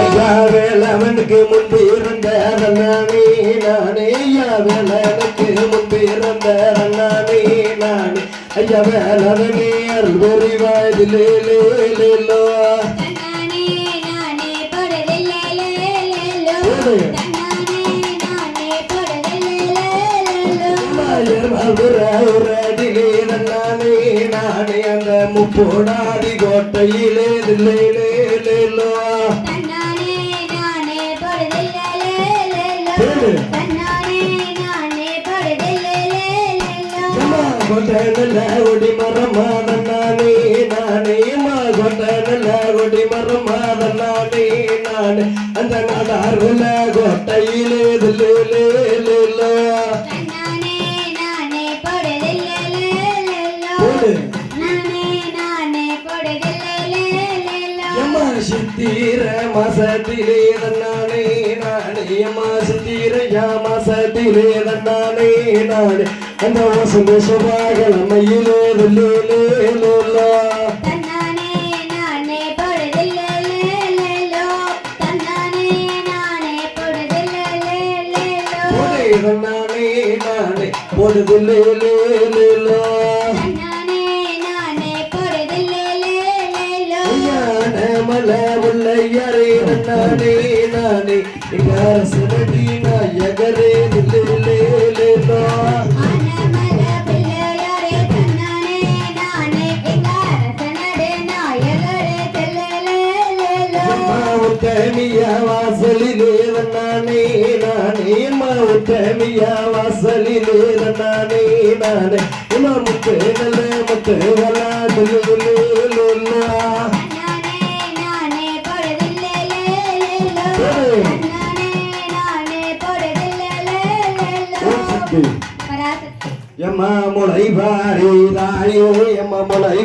ஐயா வேலவனுக்கு முன்பு இருந்த நானே நானே ஐயா வேலவனுக்கு முன்பு இருந்த நானே நானே ஐயா வேலவனே அருள் புரிவாய்திலே லேலோ நானே நானே அந்த முப்போடாடி கோட்டையிலே லேலோ கொண்டனல்ல ஒடி மரமாதன் நானே நானே மா கொண்டனல்ல ஒடி மரமாதன் நானே. நானே. அந்த நாடார்ல கோட்டையிலே லேலோ போடு சித்திர மாசத்திலே நானே நானே எம்மா சித்திர யா மாசத்திலே நானே நானே அந்த வசந்த சுபாகலமையிலே லேலோ போடு நானே நானே. நானே. எங்க அரசனடி நாயகரே லேலோ மாவுத்தமிய வாசலிலே நானே. நானே மாவுத்தமிய வாசலிலே நானே நானே. இம்மா முத்து நல்ல முத்து வளாடு எம்மா முளை வாரி தாயோ எம்மா முளை